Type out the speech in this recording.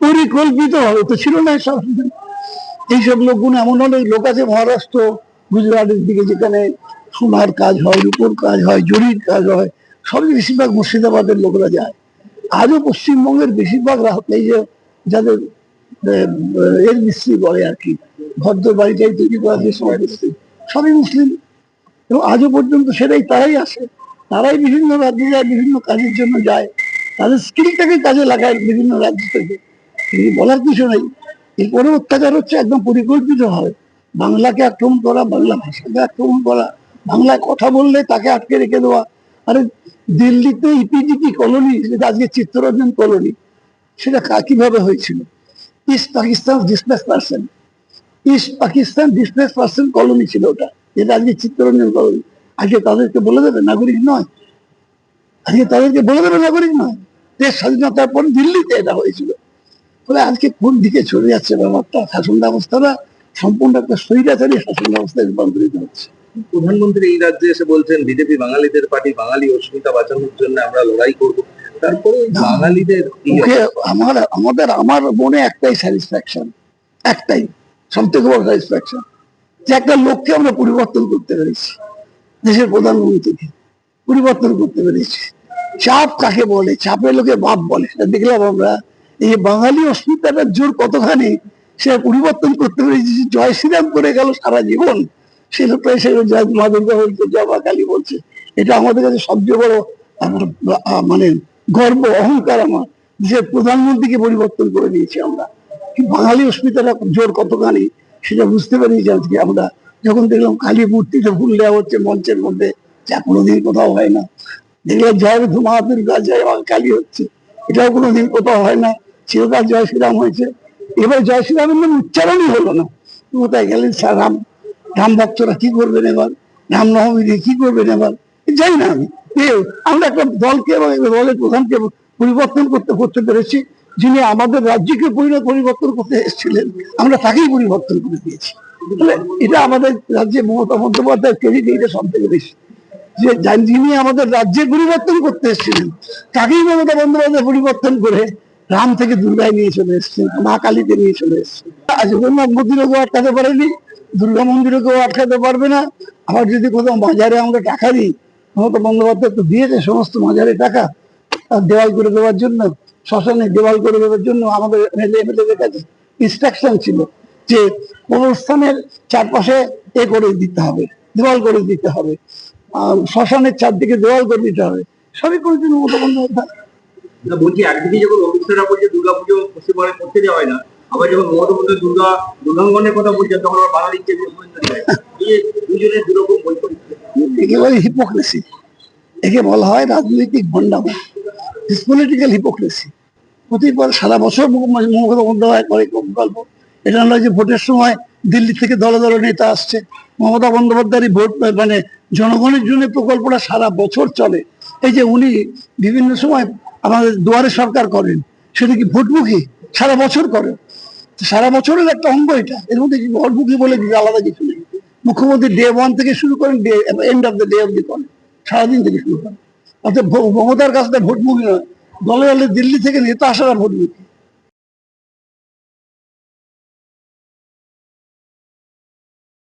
পরিকল্পিত হবে, তো ছিল না সব এইসব লোকগুলো এমন অনেক লোক আছে মহারাষ্ট্র, গুজরাটের দিকে, যেখানে সোনার কাজ হয়, রূপোর কাজ হয়, জরির কাজ হয়, সবই বেশিরভাগ মুর্শিদাবাদের লোকরা যায়। আজও পশ্চিমবঙ্গের বেশিরভাগ এই যে যাদের এর মিস্ত্রি বলে আর কি, ভদ্র বাড়িটাই তৈরি করা যে সময় মিস্ত্রি, সবই মুসলিম। এবং আজও পর্যন্ত সেটাই তারাই আসে। তারাই বিভিন্ন রাজ্যে যায়, বিভিন্ন কাজের জন্য যায়। তাদের স্কিলটাকে কাজে লাগায় বিভিন্ন রাজ্য থেকে। এই বলার কিছু নেই। এরপরে অত্যাচার হচ্ছে, একদম পরিকল্পিত হয় বাংলাকে আক্রমণ করা, বাংলা ভাষাকে আক্রমণ করা, বাংলায় কথা বললে তাকে আটকে রেখে দেওয়া। আরে দিল্লিতে ইপিজিপি কলোনি যেটা আজকে চিত্তরঞ্জন কলোনি, সেটা কীভাবে হয়েছিল? East Pakistan displace person East Pakistan displace person colony ছিল ওটা। যেটা আজকে চিত্তরঞ্জন কলোনি। আজকে তাদেরকে বলে দেবে, নাগরিক নয়। আজকে তাদেরকে বলে দেবে, নাগরিক নয়। দেশ স্বাধীনতার পর দিল্লিতে এটা হয়েছিল। ফলে আজকে কোন দিকে চলে যাচ্ছে ব্যাপারটা? শাসন ব্যবস্থাটা সম্পূর্ণ একটা স্বৈরাচারী শাসন ব্যবস্থায় রূপান্তরিত হচ্ছে। প্রধানমন্ত্রী এই রাজ্যে এসে বলছেন বিজেপি বাঙালিদের পার্টি বাঙালি অস্মিতা বাঁচানোর জন্য আমরা লড়াই করব। তারপরে বাঙালিদের আমার আমাদের আমার মনে একটাই স্যাটিসফ্যাকশন একটাই সব থেকে বড় স্যাটিসফ্যাকশন যে একটা লোককে আমরা পরিবর্তন করতে পেরেছি দেশের প্রধানমন্ত্রীকে পরিবর্তন করতে পেরেছি। চাপ কাকে বলে? চাপের লোকে বাপ বলে সেটা দেখলাম আমরা। এই বাঙালি অস্মিতাটার জোর কতখানি সে পরিবর্তন করতে পেরেছি জয় শ্রীরাম করে গেল সারা জীবন। সে লোকটা এসে জয় মা বলছে কালী বলছে। এটা আমাদের কাছে সবচেয়ে বড় মানে গর্ব, অহংকার আমার যে প্রধানমন্ত্রীকে পরিবর্তন করে দিয়েছি আমরা। বাঙালি অস্মিতাটা জোর কতখানি সেটা বুঝতে পেরেছি আজকে আমরা যখন দেখলাম কালী মূর্তিতে ভুল দেওয়া হচ্ছে মঞ্চের মধ্যে, যা কোনোদিন কোথাও হয় না। দেখলাম জয় মা দুর্গা, জয় কালী হচ্ছে। এটাও কোনোদিন কোথাও হয় না। চিরকাল জয় শ্রীরাম হয়েছে। এবার জয় শ্রীরামের নাম উচ্চারণই হলো না। কোথায় গেলেন স্যার? রাম রাম ভক্তরা কি করবেন এবার? রাম নবমী দিয়ে কি করবেন এবার? জানি না আমি। আমরা একটা দলকে এবং দলের প্রধানকে পরিবর্তন করতে করতে পেরেছি, যিনি আমাদের রাজ্যকে পরিণত পরিবর্তন করতে এসেছিলেন। আমরা তাকেই পরিবর্তন করে দিয়েছি। তাহলে এটা আমাদের রাজ্যে মমতা বন্দ্যোপাধ্যায় ক্রেডিট এটা সব থেকে বেশি। যে যিনি আমাদের রাজ্যে পরিবর্তন করতে এসেছিলেন, তাকেই মমতা বন্দ্যোপাধ্যায় পরিবর্তন করে রাম থেকে দুর্গায় নিয়ে চলে এসেছেন, মা কালীকে নিয়ে চলে এসেছেন। আজ জগন্নাথ মন্দিরও কেউ আটকাতে পারেনি, দুর্গা মন্দিরও কেউ আটকাতে পারবে না। আবার যদি কোথাও বাজারে আমরা টাকা দিই, মমতা বন্দ্যোপাধ্যায় তো দিয়েছে সমস্ত বাজারে টাকা দেওয়াল করে দেওয়ার জন্য, শ্মশানে দেওয়াল করে দেওয়ার জন্য আমাদের এমএলএ কাছে ইনস্ট্রাকশন ছিল যে কোন স্থানের চারপাশে এ করে দিতে হবে, দেওয়াল করে দিতে হবে। শ্মশানের চারদিকে দেওয়াল করে দিতে হবে। সবই করেছেন মমতা বন্দ্যোপাধ্যায়। বলছি একদিকে যখন শাহরা বলছে দুর্গাপুজো পশ্চিমবঙ্গে করতে দেওয়া হয় না, আবার যখন মমতা দুর্গা দুর্গাঙ্গনের কথা বলছেন তখন আবার বাঙালির চেয়ে দুজনের দুরকম বৈপরীত্য। একে বলে হিপোক্রেসি একে বলা হয় রাজনৈতিক ভণ্ডামো পলিটিক্যাল হিপোক্রেসি প্রতিবার সারা বছর মমতা বন্দ্যোপাধ্যায় করে গল্প। এটা নয় যে ভোটের সময় দিল্লি থেকে দলে দলে নেতা আসছে। মমতা বন্দ্যোপাধ্যায়ের ভোট মানে জনগণের জন্য প্রকল্পটা সারা বছর চলে। এই যে উনি বিভিন্ন সময় আমাদের দুয়ারে সরকার করেন, সেটা কি ভোটমুখী? সারা বছর করে। সারা বছরের একটা অঙ্গ এটা। এর মধ্যে ভোটমুখী বলে আলাদা কিছু নেই? মুখ্যমন্ত্রী ডে ওয়ান থেকে শুরু করেন day end of the day অব্দি করেন, সারাদিন থেকে শুরু করেন। অর্থাৎ মমতার কাছে ভোটমুখী নয়। দলে দলে দিল্লি থেকে নেতা আসারা ভোটমুখী।